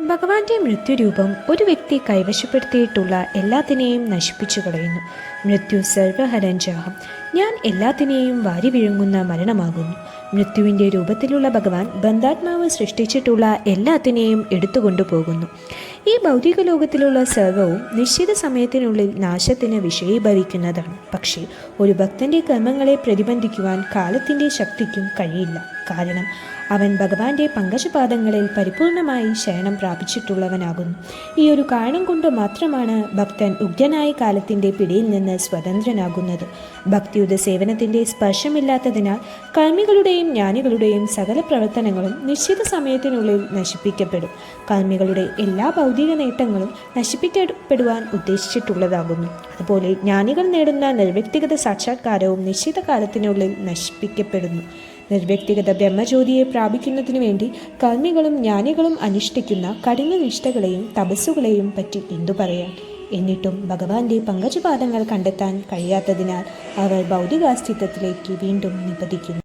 ഭഗവാന്റെ മൃത്യുരൂപം ഒരു വ്യക്തി കൈവശപ്പെടുത്തിയിട്ടുള്ള എല്ലാത്തിനെയും നശിപ്പിച്ചു കളയുന്നു. മൃത്യു സർവഹരഞ്ചാഹം ഞാൻ എല്ലാത്തിനെയും വാരി വിഴുങ്ങുന്ന മരണമാകുന്നു. മൃത്യുവിന്റെ രൂപത്തിലുള്ള ഭഗവാൻ ബന്ധാത്മാവ് സൃഷ്ടിച്ചിട്ടുള്ള എല്ലാത്തിനെയും എടുത്തുകൊണ്ടുപോകുന്നു ഈ ഭൗതിക ലോകത്തിലുള്ള സർവവും നിശ്ചിത സമയത്തിനുള്ളിൽ നാശത്തിന് വിഷയീഭവിക്കുന്നതാണ്. പക്ഷേ ഒരു ഭക്തന്റെ കർമ്മങ്ങളെ പ്രതിബന്ധിക്കുവാൻ കാലത്തിന്റെ ശക്തിക്കും കഴിയില്ല. കാരണം അവൻ ഭഗവാന്റെ പങ്കജപാദങ്ങളിൽ പരിപൂർണമായി ശരണം പ്രാപിച്ചിട്ടുള്ളവനാകുന്നു. ഈ ഒരു കാരണം കൊണ്ട് മാത്രമാണ് ഭക്തൻ ഉഗ്രനായ കാലത്തിന്റെ പിടിയിൽ നിന്ന് സ്വതന്ത്രനാകുന്നത്. ഭക്തിയുടെ സേവനത്തിന്റെ സ്പർശമില്ലാത്തതിനാൽ കർമ്മികളുടെയും ജ്ഞാനികളുടെയും സകല പ്രവർത്തനങ്ങളും നിശ്ചിത സമയത്തിനുള്ളിൽ നശിപ്പിക്കപ്പെടും. കർമ്മികളുടെ എല്ലാ ഭൗതിക നേട്ടങ്ങളും നശിപ്പിക്കപ്പെടുവാൻ ഉദ്ദേശിച്ചിട്ടുള്ളതാകുന്നു. അതുപോലെ ജ്ഞാനികൾ നേടുന്ന നിർവ്യക്തിഗത സാക്ഷാത്കാരവും നിശ്ചിത കാലത്തിനുള്ളിൽ നശിപ്പിക്കപ്പെടുന്നു. നിർവ്യക്തിഗത ബ്രഹ്മജ്യോതിയെ പ്രാപിക്കുന്നതിനു വേണ്ടി കർമ്മികളും ജ്ഞാനികളും അനുഷ്ഠിക്കുന്ന കഠിന നിഷ്ഠകളെയും തപസ്സുകളെയും പറ്റി എന്തു പറയാൻ എന്നിട്ടും ഭഗവാന്റെ പങ്കജപാദങ്ങൾ കണ്ടെത്താൻ കഴിയാത്തതിനാൽ അവർ ഭൗതികാസ്തിത്വത്തിലേക്ക് വീണ്ടും നിപതിക്കുന്നു